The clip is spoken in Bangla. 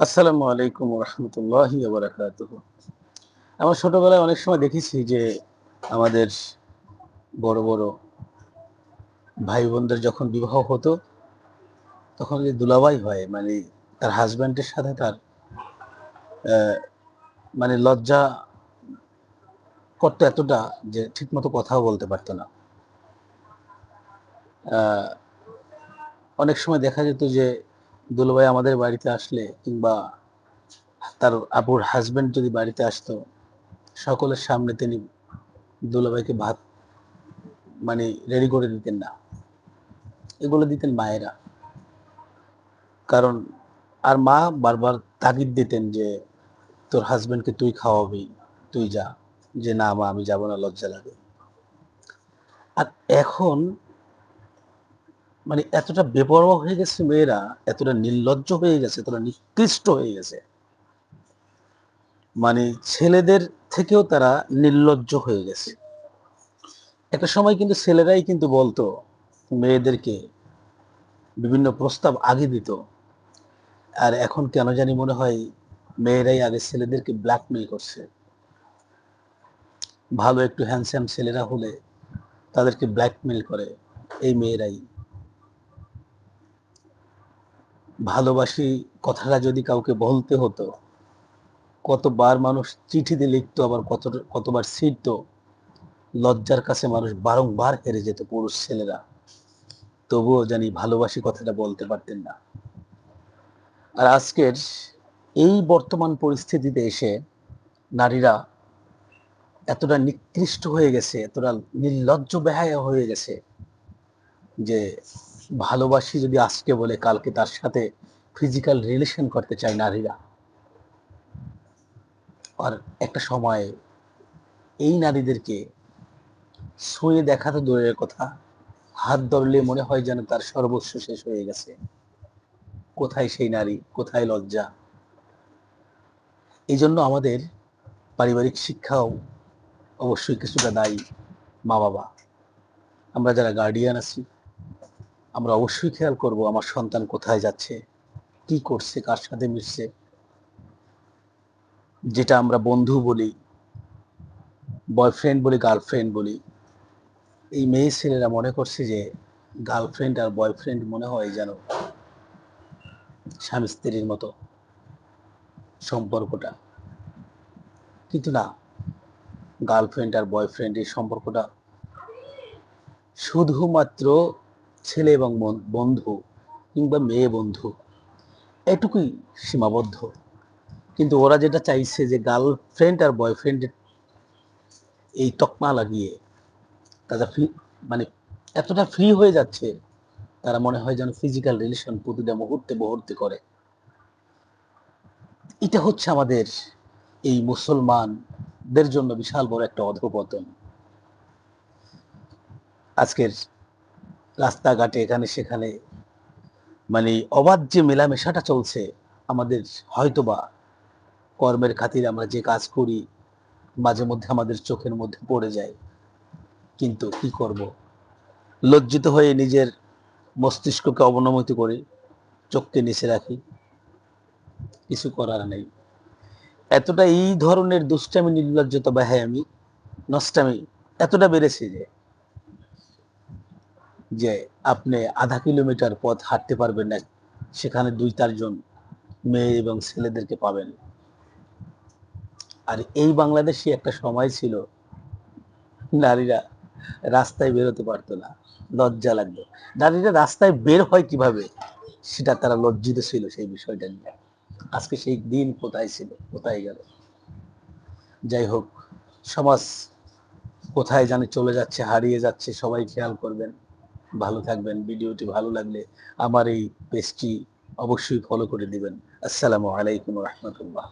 আসসালামু আলাইকুম রহমতুল্লাহ আমার ছোটবেলায় অনেক সময় দেখেছি যে আমাদের বড় বড় ভাই বোনদের যখন বিবাহ হতো, তখন যে দুলাভাই হয় মানে তার হাজব্যান্ডের সাথে তার মানে লজ্জা করতো এতটা যে ঠিকমতো কথাও বলতে পারতো না। অনেক সময় দেখা যেত যে দুলাভাই আমাদের বাড়িতে আসলে কিংবা তার আপুর হাজবেন্ড যদি বাড়িতে আসতো, সকলের সামনে তিনি দুলাভাইকে ভাত মানে রেডি করে দিতেন না। এগুলো দিতেন মায়েরা। কারণ আর মা বারবার তাগিদ দিতেন যে, তোর হাজবেন্ডকে তুই খাওয়াবি, তুই যা। যে, না মা, আমি যাব না, লজ্জা লাগে। আর এখন মানে এতটা বেপরোয়া হয়ে গেছে মেয়েরা, এতটা নির্লজ্জ হয়ে গেছে, এতটা নিকৃষ্ট হয়ে গেছে। মানে ছেলেদের থেকেও তারা নির্লজ্জ হয়ে গেছে। একটা সময় কিন্তু ছেলেরাই কিন্তু বলতো, মেয়েদেরকে বিভিন্ন প্রস্তাব আগে দিত। আর এখন কেন জানি মনে হয় মেয়েরাই আগে ছেলেদেরকে ব্ল্যাকমেল করছে। ভালো একটু হ্যান্ডসাম ছেলেরা হলে তাদেরকে ব্ল্যাকমেল করে, এই মেয়েরাই। ভালোবাসি কথাটা যদি কাউকে বলতে হতো, কতবার মানুষ চিঠিতে লিখতো, আবার কত, কতবার ছিঁড়ত লজ্জার কাছে মানুষ বারংবার হেরে যেত পুরুষ ছেলেরা। তবুও জানি ভালোবাসি কথাটা বলতে পারতেন না। আর আজকের এই বর্তমান পরিস্থিতিতে এসে নারীরা এতটা নিকৃষ্ট হয়ে গেছে, এতটা নির্লজ্জ বেহায়া হয়ে গেছে যে ভালোবাসি যদি আজকে বলে, কালকে তার সাথে ফিজিক্যাল রিলেশন করতে চায় নারীরা। আর একটা সময় এই নারীদেরকে শুয়ে দেখা তো দূরের কথা, হাত ধরলে মনে হয় যেন তার সর্বস্ব শেষ হয়ে গেছে। কোথায় সেই নারী, কোথায় লজ্জা? এই জন্য আমাদের পারিবারিক শিক্ষাও অবশ্যই কিছুটা দায়ী মা বাবা আমরা যারা গার্ডিয়ান আছি আমরা অবশ্যই খেয়াল করব আমার সন্তান কোথায় যাচ্ছে, কি করছে, কার সাথে মিশছে। যেটা আমরা বন্ধু বলি বয়ফ্রেন্ড বলি গার্লফ্রেন্ড বলি। এই মেয়ে ছেলেরা মনে করছে যে গার্লফ্রেন্ড আর বয়ফ্রেন্ড মনে হয় যেন স্বামী স্ত্রীর মতো সম্পর্কটা। কিন্তু না গার্লফ্রেন্ড আর বয়ফ্রেন্ড এই সম্পর্কটা শুধুমাত্র ছেলে এবং বন্ধু কিংবা মেয়ে বন্ধু, এটুকুই সীমাবদ্ধ। কিন্তু ওরা যেটা চাইছে যে গার্লফ্রেন্ড আর বয়ফ্রেন্ডের এই তকমা লাগিয়ে তারা ফ্রি মানে এতটা ফ্রি হয়ে যাচ্ছে, তারা মনে হয় যেন ফিজিক্যাল রিলেশন প্রতিটা মুহূর্তে মুহূর্তে করে। এটা হচ্ছে আমাদের এই মুসলমানদের জন্য বিশাল বড় একটা অধপতন। আজকের রাস্তাঘাটে এখানে সেখানে মানে অবাধ যে মেলামেশাটা চলছে, আমাদের হয়তোবা কর্মের খাতিরে আমরা যে কাজ করি, মাঝে মধ্যে আমাদের চোখের মধ্যে পড়ে যায়, কিন্তু কি করব? লজ্জিত হয়ে নিজের মস্তিষ্ককে অবনমিত করে চোখকে নিচে রাখি, কিছু করার নেই। এতটা এই ধরনের দুষ্টামি, নির্লজ্জতা বা হ্যাঁ আমি নষ্টামি এতটা বেড়েছে যে যে আপনি আধা কিলোমিটার পথ হাঁটতে পারবেন না। সেখানে দুই চারজন মেয়ে এবং ছেলেদেরকে পাবেন। আর এই বাংলাদেশে একটা সময় ছিল, নারীরা রাস্তায় বেরোতে পারতো না, লজ্জা লাগতো। নারীরা রাস্তায় বের হয় কীভাবে? সেটা তারা লজ্জিত ছিল সেই বিষয়টা নিয়ে। আজকে সেই দিন কোথায় ছিল, কোথায় গেল? যাই হোক, সমাজ কোথায় জানে চলে যাচ্ছে, হারিয়ে যাচ্ছে, সবাই খেয়াল করবেন। ভালো থাকবেন, ভিডিওটি ভালো লাগলে আমার এই পেজটি অবশ্যই ফলো করে দিবেন। আসসালামু আলাইকুম রহমতুল্লাহ।